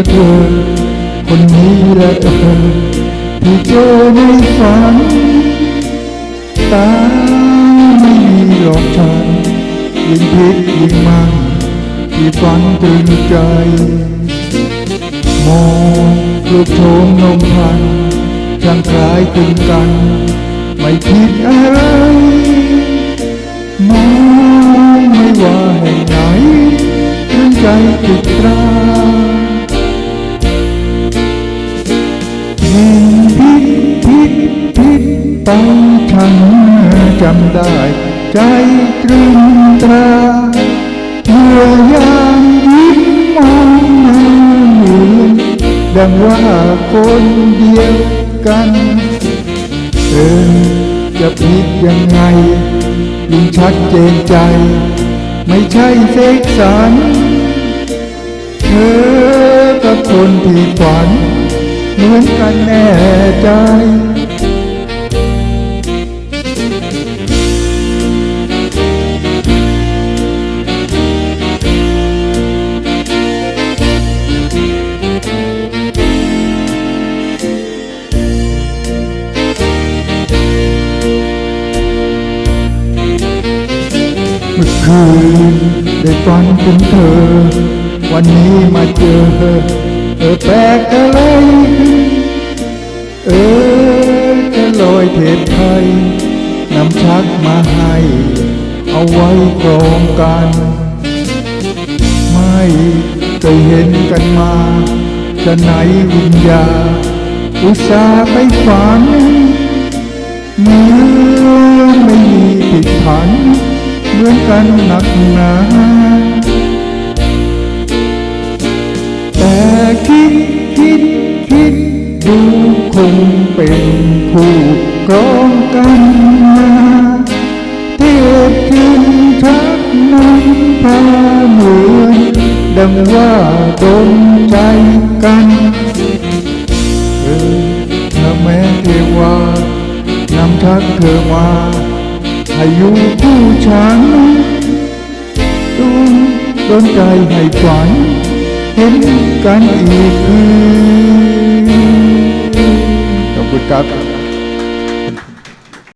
อเธอคนนี้และเออที่เจอในฝันตาไม่มีหลอกฉันยิ่งพิษยิ่งมันที่ฝันถึงใจ มองลูกโชมนมพันช่างคล้ายคลึงกัน ไม่ผิดอะไรมองไม่ว่าแห่งไหนเรื่องใจติดตรา พิษพิษไปฉันจำได้ ใจตรึงตราเมื่อยามยิ้มมองหน้าเหมือนดังว่าคนเดียวกันเออจะผิดยังไงยิ่งชัดเจนใจ ไม่ใช่เสกสรรเธอกับคนที่ฝัน เหมือนกันแน่ใจ มื่อคืนได้ฝันถึงเธอ วันนี้มาเจอเธอเออแปลกอะไร เออจะลอยเทศไทยนำชักมาให้ เอาไว้ครองกัน ไม่เคยเห็นกันมา จะไหนวิญญาอุตส่าห์ไปฝัน กันหนักหนาแต่คิดคิดคิดดูคงเป็นคู่ครองกันมาเทพจึงชักน้ำพาเหมือนดังว่าดนใจกันเออถ้าแม้เทวานำทักเธอมา ให้อยู่คู่ฉันดูดนใจให้ฝันเห็นกันอีกคืนขอบคุณครับ